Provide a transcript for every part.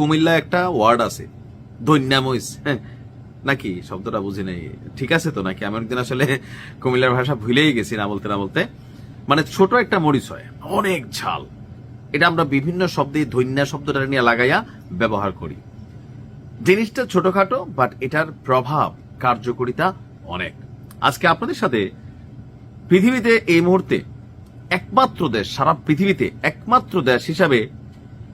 কুমিল্লা একটা ওয়ার্ড আছে দৈন্যামইস হ্যাঁ, নাকি? শব্দটা বুঝি নাই। ঠিক আছে তো নাকি? আমি একদিন আসলে কুমিল্লার ভাষা ভুলেই গেছি না বলতে না বলতে। মানে ছোট একটা মরিচ হয় অনেক ঝাল। এটা আমরা বিভিন্ন শব্দে ধৈন্যা শব্দটা নিয়ে লাগাইয়া ব্যবহার করি। জিনিসটা ছোটখাটো বাট এটার প্রভাব কার্যকরিতা অনেক। আজকে আপনাদের সাথে পৃথিবীতে এই মুহূর্তে একমাত্র দেশ সারা পৃথিবীতে একমাত্র দেশ হিসাবে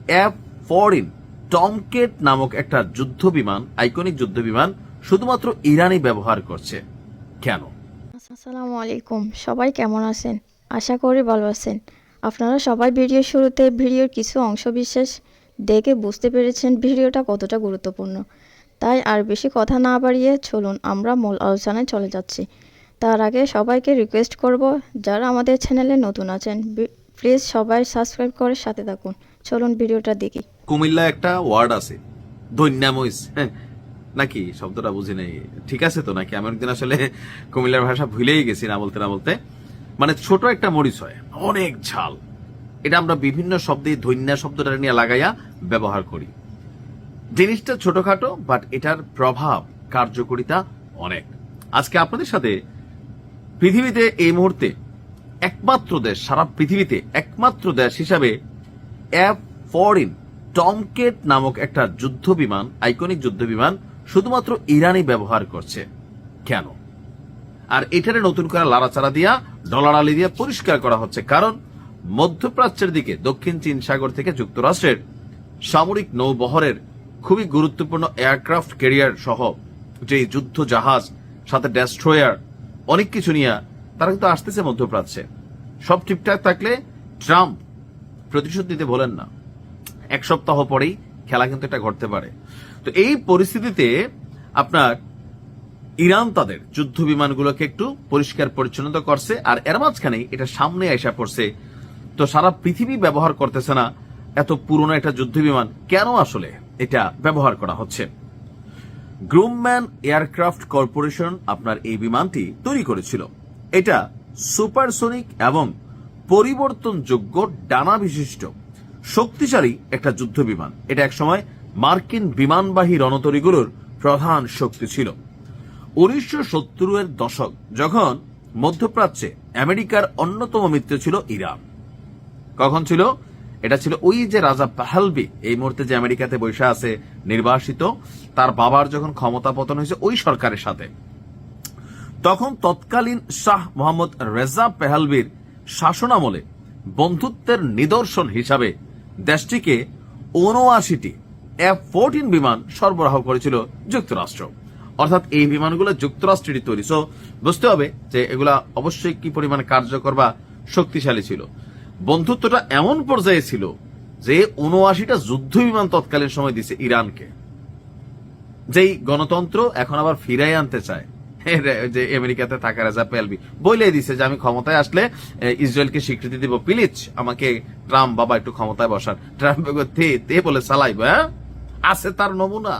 অ্যাপ ফরিন টমকেট নামক একটা যুদ্ধ বিমান আইকনিক যুদ্ধ বিমান শুধুমাত্র ইরানই ব্যবহার করছে। কেন? আসসালামু আলাইকুম। সবাই কেমন আছেন? আশা করি ভালো আছেন। আপনারা সবাই ভিডিওর শুরুতে ভিডিওর কিছু অংশ বিশেষ দেখে বুঝতে পেরেছেন ভিডিওটা কতটা গুরুত্বপূর্ণ। তাই আর বেশি কথা না বাড়িয়ে চলুন আমরা মূল আলোচনায় চলে যাচ্ছি। তার আগে সবাইকে রিকোয়েস্ট করব, যারা আমাদের চ্যানেলে নতুন আছেন প্লিজ সবাই সাবস্ক্রাইব করে সাথে থাকুন। চলুন ভিডিওটা দেখি। কুমিল্লা একটা ওয়ার্ড আছে দৈন্যামইস হ্যাঁ, নাকি? শব্দটা বুঝি নাই। ঠিক আছে তো নাকি? আমি একদিন আসলে কুমিল্লার ভাষা ভুলেই গেছি না বলতে না বলতে। মানে ছোট একটা মরিচ হয় অনেক ঝাল। এটা আমরা বিভিন্ন শব্দে ধৈন্যা শব্দটা নিয়ে লাগাইয়া ব্যবহার করি। জিনিসটা ছোটখাটো বাট এটার প্রভাব কার্যকরিতা অনেক। আজকে আপনাদের সাথে পৃথিবীতে এই মুহূর্তে একমাত্র দেশ সারা পৃথিবীতে একমাত্র দেশ হিসাবে অ্যাপ ফরিন টমকেট নামক একটা যুদ্ধ বিমান আইকনিক যুদ্ধ বিমান শুধুমাত্র ইরানই ব্যবহার করছে। কেন? আর এটারে নতুন করে লাড়াচাড়া দিয়া, ডলার আলি দিয়ে পরিষ্কার করা হচ্ছে। কারণ, মধ্যপ্রাচ্যের দিকে দক্ষিণ চীন সাগর থেকে যুক্তরাষ্ট্রের সামরিক নৌবহরের খুবই গুরুত্বপূর্ণ এয়ারক্রাফট ক্যারিয়ার সহ যে যুদ্ধ জাহাজ, সাথে ডেস্ট্রয়ার অনেক কিছু নিয়ে, তারা কিন্তু আসতেছে মধ্যপ্রাচ্যে। সব ঠিকঠাক থাকলে, ট্রাম্প প্রতিশোধ নিতে বলেন না। এক সপ্তাহ পরেই খেলা কিন্তু এটা ঘটতে পারে। তো এই পরিস্থিতিতে আপনার ইরান তাদের যুদ্ধ বিমানগুলোকে একটু পরিষ্কার পরিচ্ছন্নতা করছে আর এর মাঝখানেই এটা সামনে আইসা পড়ছে। তো সারা পৃথিবী ব্যবহার করতেছে না এত পুরনো একটা যুদ্ধ বিমান। কেন আসলে এটা ব্যবহার করা হচ্ছে? গ্রুমম্যান এয়ারক্রাফট কর্পোরেশন আপনার এই বিমানটি তৈরি করেছিল। এটা সুপারসোনিক এবং পরিবর্তনযোগ্য ডানা বিশিষ্ট, শক্তিশালী একটা যুদ্ধ বিমান এটা একসময় মার্কিন বিমানবাহী রণতরীগুলোর প্রধান শক্তি ছিল। উনিশশো সত্তরের দশক, যখন মধ্যপ্রাচ্যে আমেরিকার অন্যতম মিত্র ছিল ইরান। কখন ছিল? এটা ছিল ওই যে রাজা পাহালবি এই মুহূর্তে যে আমেরিকাতে বৈশা আছে নির্বাসিত, তার বাবার যখন ক্ষমতা পতন হয়েছে ওই সরকারের সাথে। তখন তৎকালীন শাহ মোহাম্মদ রেজা পেহালবির শাসনামলে বন্ধুত্বের নিদর্শন হিসাবে দেশটিকে উনআশিটি এফ ফোরটিন বিমান সরবরাহ করেছিল যুক্তরাষ্ট্র। অর্থাৎ এই বিমানগুলো যুক্তরাষ্ট্রেরই তৈরি। সো বুঝতে হবে যে এগুলা অবশ্যই কি পরিমাণে কার্যকর বা শক্তিশালী ছিল। বন্ধুত্বটা এমন পর্যায়ে ছিল যে উনআশিটা যুদ্ধ বিমান তৎকালীন সময় দিছে ইরানকে। যেই গণতন্ত্র এখন আবার ফিরাই আনতে চায়। যে আমেরিকাতে থাকা রাজা পেলবি বলে দিছে যে, আমি ক্ষমতায় আসলে ইসরায়েলকে স্বীকৃতি দিব। প্লিজ, আমাকে ট্রাম্প বাবা একটু ক্ষমতায় বসান। ট্রাম্প তে তে বলে চালাইব হ্যাঁ? আছে তার নমুনা।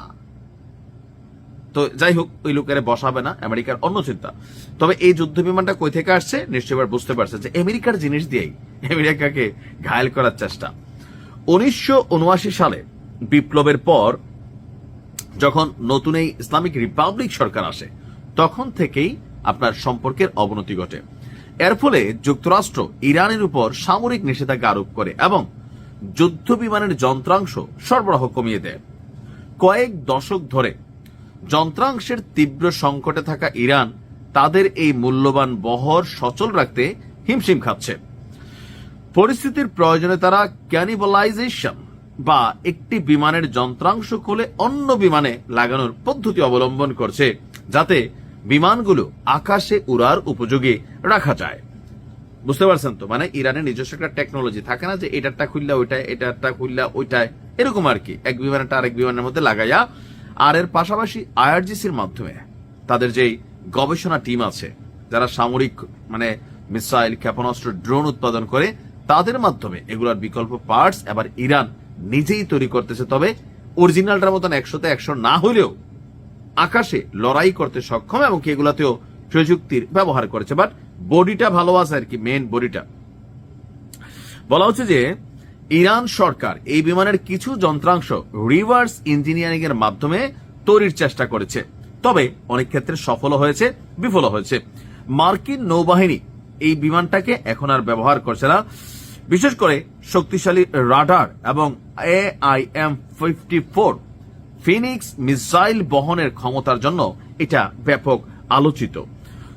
তো যাই হোক, ওই লোকের বসাবে না, আমেরিকার অন্য চিন্তা। তবে এই যুদ্ধ বিমানটা কই থেকে আসছে, নিশ্চয়ই এবার বুঝতে পারছে যে, আমেরিকার জিনিস দিয়েই আমেরিকাকে ঘায়ল করার চেষ্টা। উনিশশো উনআশি সালে বিপ্লবের পর, যখন নতুন এই ইসলামিক রিপাবলিক সরকার আসে তখন থেকেই আপনার সম্পর্কের অবনতি ঘটে। এর ফলে যুক্তরাষ্ট্র ইরানের উপর সামরিক নিষেধাজ্ঞা আরোপ করে এবং যুদ্ধ বিমানের যন্ত্রাংশ সরবরাহ কমিয়ে দেয়। কয়েক দশক ধরে যন্ত্রাংশের তীব্র সংকটে থাকা ইরান তাদের এই মূল্যবান বহর সচল রাখতে হিমশিম খাচ্ছে। পরিস্থিতির প্রয়োজনে তারা ক্যানিবলাইজেশন বা একটি বিমানের যন্ত্রাংশ খুলে অন্য বিমানে লাগানোর পদ্ধতি অবলম্বন করছে, যাতে বিমানগুলো আকাশে উড়ার উপযোগী রাখা যায়। বুঝতে পারছেন তো? মানে ইরানের নিজস্ব একটা টেকনোলজি থাকে না যে এটারটা খুললা ওইটায়, এটারটা খুললা ওইটায়। এরকম আর কি। এক বিমানটা আরেক বিমানের মধ্যে লাগাইয়া, আর এর পাশাপাশি আইআরজিসির মাধ্যমে তাদের যেই গবেষণা টিম আছে, যারা সামরিক মানে মিসাইল ক্ষেপণাস্ত্র ড্রোন উৎপাদন করে, তাদের মাধ্যমে এগুলোর বিকল্প পার্টস এবার ইরান নিজেই তৈরি করতেছে। তবে অরিজিনালটার মতন একশোতে একশো না হলেও আকাশে লড়াই করতে সক্ষম এবং এগুলাতেও প্রযুক্তির ব্যবহার করেছে। বাট বডিটা ভালো আছে আর কি মেন বডিটা বলা হচ্ছে যে, ইরান সরকার এই বিমানের কিছু যন্ত্রাংশ রিভার্স ইঞ্জিনিয়ারিং এর মাধ্যমে তৈরির চেষ্টা করেছে। তবে অনেক ক্ষেত্রে সফল হয়েছে বিফল হয়েছে। মার্কিন নৌবাহিনী এই বিমানটাকে এখন আর ব্যবহার করছে না। বিশেষ করে শক্তিশালী রাডার এবং A I M fifty four Phoenix missile বহনের ক্ষমতার জন্য এটা ব্যাপক আলোচিত।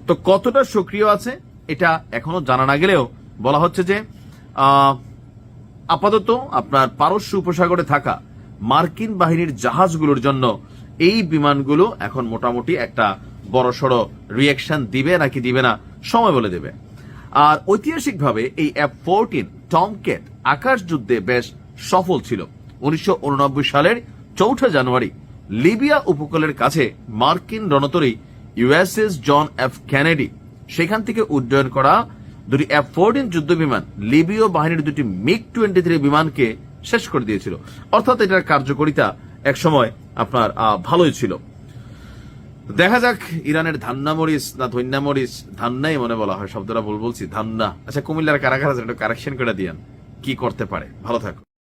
তো কতটা সক্রিয় আছে এটা এখনও জানা না গেলেও বলা হচ্ছে যে আপাতত আপনার পারস্য উপসাগরে থাকা মার্কিন বাহিনীর জাহাজগুলোর জন্য এই বিমানগুলো এখন মোটামুটি একটা বড়সড় রিয়াকশন দিবে নাকি দিবে না সময় বলে দেবে। আর ঐতিহাসিকভাবে এই এফ ফোরটিন টমকেট আকাশ যুদ্ধে বেশ সফল ছিল। উনিশশো উননব্বই সালের চৌঠা জানুয়ারি লিবিয়া উপকূলের কাছে মার্কিন রণতরী ইউএসএস জন এফ কেনেডি। সেখান থেকে উড্ডয়ন করা দুটি এফ ফোরটিন যুদ্ধ বিমান লিবীয় বাহিনীর দুটি মিগ টোয়েন্টি থ্রি বিমানকে শেষ করে দিয়েছিল। অর্থাৎ এটার কার্যকারিতা একসময় আপনার আহ, ভালোই ছিল। দেখা যাক ইরানের ধান্না মরিচ না ধন্যা মরিচ। ধান্নাই মনে বলা হয় শব্দটা ভুল বলছি ধান্না। আচ্ছা কুমিল্লার কারা কারা একটু কারেকশন করে দিয়ান কি করতে পারে? ভালো থাকো